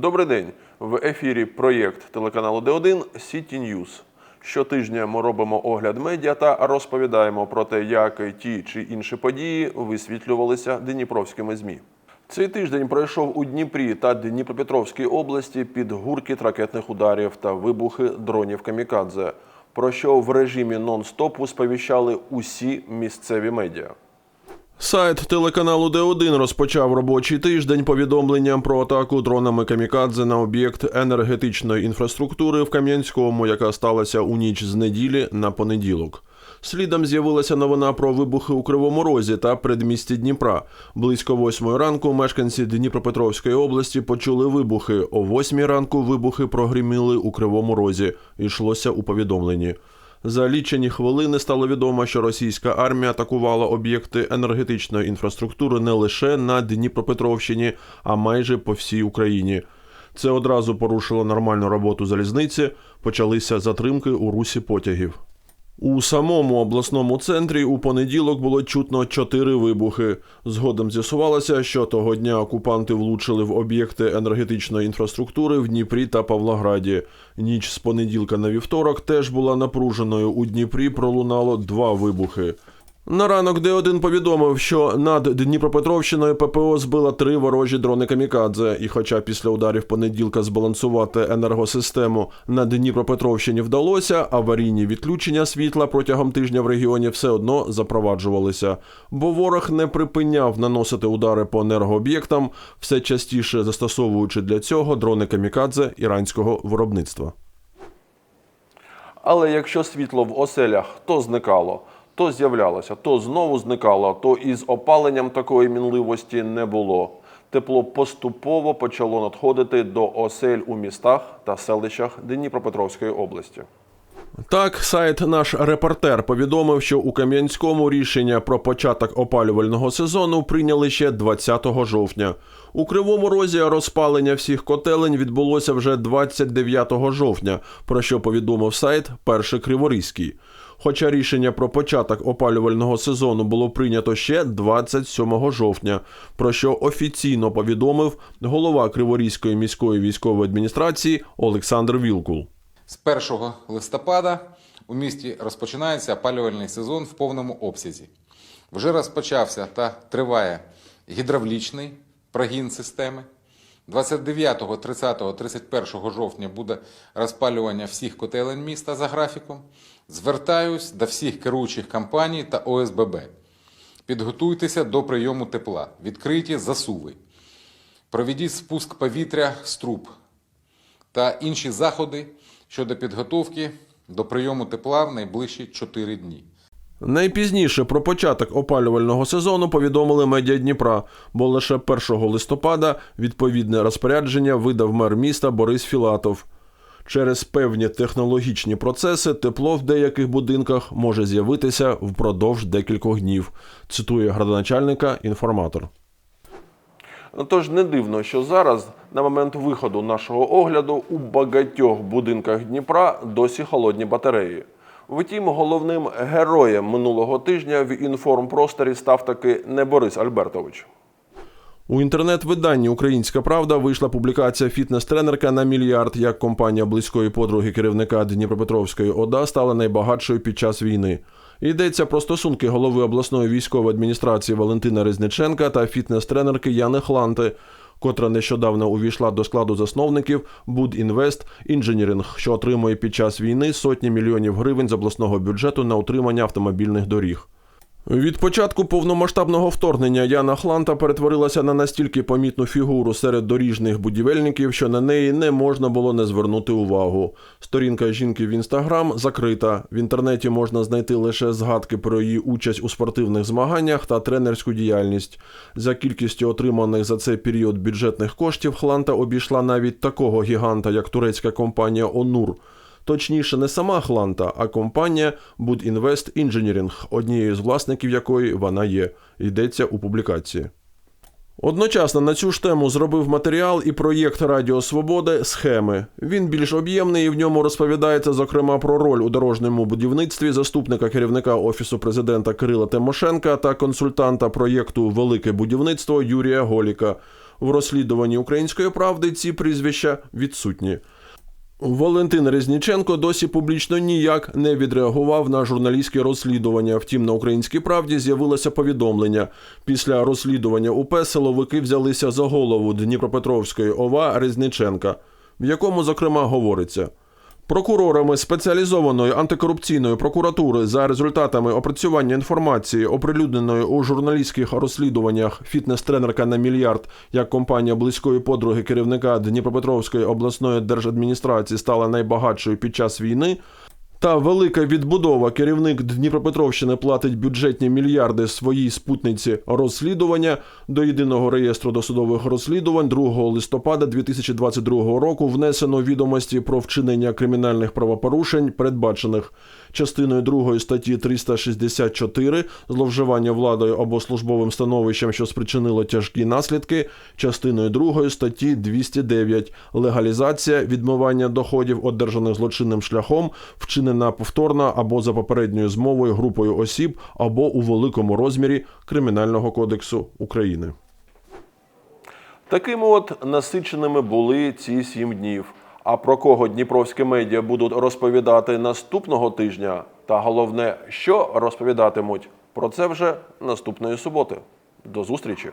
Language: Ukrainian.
Добрий день. В ефірі проєкт телеканалу Д1 City News. Щотижня ми робимо огляд медіа та розповідаємо про те, як ті чи інші події висвітлювалися дніпровськими ЗМІ. Цей тиждень пройшов у Дніпрі та Дніпропетровській області під гуркіт ракетних ударів та вибухи дронів камікадзе, про що в режимі нон-стопу сповіщали усі місцеві медіа. Сайт телеканалу Д1 розпочав робочий тиждень повідомленням про атаку дронами камікадзе на об'єкт енергетичної інфраструктури в Кам'янському, яка сталася у ніч з неділі на понеділок. Слідом з'явилася новина про вибухи у Кривому Розі та предмісті Дніпра. Близько восьмої ранку мешканці Дніпропетровської області почули вибухи. О восьмій ранку вибухи прогриміли у Кривому Розі. Йшлося у повідомленні. За лічені хвилини стало відомо, що російська армія атакувала об'єкти енергетичної інфраструктури не лише на Дніпропетровщині, а майже по всій Україні. Це одразу порушило нормальну роботу залізниці, почалися затримки у русі потягів. У самому обласному центрі у понеділок було чутно чотири вибухи. Згодом з'ясувалося, що того дня окупанти влучили в об'єкти енергетичної інфраструктури в Дніпрі та Павлограді. Ніч з понеділка на вівторок теж була напруженою. У Дніпрі пролунало два вибухи. На ранок Д1 повідомив, що над Дніпропетровщиною ППО збила три ворожі дрони камікадзе. І хоча після ударів понеділка збалансувати енергосистему на Дніпропетровщині вдалося, аварійні відключення світла протягом тижня в регіоні все одно запроваджувалися, бо ворог не припиняв наносити удари по енергооб'єктам, все частіше застосовуючи для цього дрони камікадзе іранського виробництва. Але якщо світло в оселях то зникало, то з'являлося, то знову зникало, то із опаленням такої мінливості не було. Тепло поступово почало надходити до осель у містах та селищах Дніпропетровської області. Так, сайт наш репортер повідомив, що у Кам'янському рішення про початок опалювального сезону прийняли ще 20 жовтня. У Кривому Розі розпалення всіх котелень відбулося вже 29 жовтня, про що повідомив сайт Перший Криворізький. Хоча рішення про початок опалювального сезону було прийнято ще 27 жовтня, про що офіційно повідомив голова Криворізької міської військової адміністрації Олександр Вілкул. З 1 листопада у місті розпочинається опалювальний сезон в повному обсязі. Вже розпочався та триває гідравлічний прогін системи. 29, 30, 31 жовтня буде розпалювання всіх котелень міста за графіком. Звертаюсь до всіх керуючих компаній та ОСББ. Підготуйтеся до прийому тепла, відкриті засуви. Проведіть спуск повітря з труб та інші заходи щодо підготовки до прийому тепла в найближчі 4 дні. Найпізніше про початок опалювального сезону повідомили медіа Дніпра, бо лише 1 листопада відповідне розпорядження видав мер міста Борис Філатов. Через певні технологічні процеси тепло в деяких будинках може з'явитися впродовж декількох днів, цитує градоначальника інформатор. Тож не дивно, що зараз, на момент виходу нашого огляду, у багатьох будинках Дніпра досі холодні батареї. Втім, головним героєм минулого тижня в інформпросторі став таки не Борис Альбертович. У інтернет-виданні Українська Правда вийшла публікація фітнес-тренерка на мільярд, як компанія близької подруги керівника Дніпропетровської ОДА стала найбагатшою під час війни. Йдеться про стосунки голови обласної військової адміністрації Валентина Резниченка та фітнес-тренерки Яни Хланти, котра нещодавно увійшла до складу засновників Будінвест Інженіринг, що отримує під час війни сотні мільйонів гривень з обласного бюджету на утримання автомобільних доріг. Від початку повномасштабного вторгнення Яна Хланта перетворилася на настільки помітну фігуру серед доріжних будівельників, що на неї не можна було не звернути увагу. Сторінка жінки в інстаграм закрита. В інтернеті можна знайти лише згадки про її участь у спортивних змаганнях та тренерську діяльність. За кількістю отриманих за цей період бюджетних коштів Хланта обійшла навіть такого гіганта, як турецька компанія Онур. Точніше, не сама Хланта, а компанія Будінвест Інженірінг, однією з власників якої вона є. Йдеться у публікації. Одночасно на цю ж тему зробив матеріал і проєкт Радіо Свободи Схеми. Він більш об'ємний і в ньому розповідається, зокрема, про роль у дорожньому будівництві заступника керівника офісу президента Кирила Тимошенка та консультанта проєкту Велике будівництво Юрія Голіка. В розслідуванні української правди ці прізвища відсутні. Валентин Резніченко досі публічно ніяк не відреагував на журналістське розслідування. Втім, на українській правді з'явилося повідомлення. Після розслідування УП силовики взялися за голову Дніпропетровської ОВА Резніченка, в якому, зокрема, говориться. Прокурорами спеціалізованої антикорупційної прокуратури за результатами опрацювання інформації, оприлюдненої у журналістських розслідуваннях фітнес-тренерка на мільярд, як компанія близької подруги керівника Дніпропетровської обласної держадміністрації стала найбагатшою під час війни. Та велика відбудова. Керівник Дніпропетровщини платить бюджетні мільярди своїй спутниці розслідування. До єдиного реєстру досудових розслідувань 2 листопада 2022 року внесено відомості про вчинення кримінальних правопорушень, передбачених частиною 2 статті 364 зловживання владою або службовим становищем, що спричинило тяжкі наслідки, частиною 2 статті 209 легалізація відмивання доходів, одержаних злочинним шляхом, вчинена повторно або за попередньою змовою групою осіб, або у великому розмірі Кримінального кодексу України. Такими от насиченими були ці сім днів. А про кого дніпровські медіа будуть розповідати наступного тижня, та головне, що розповідатимуть, про це вже наступної суботи. До зустрічі!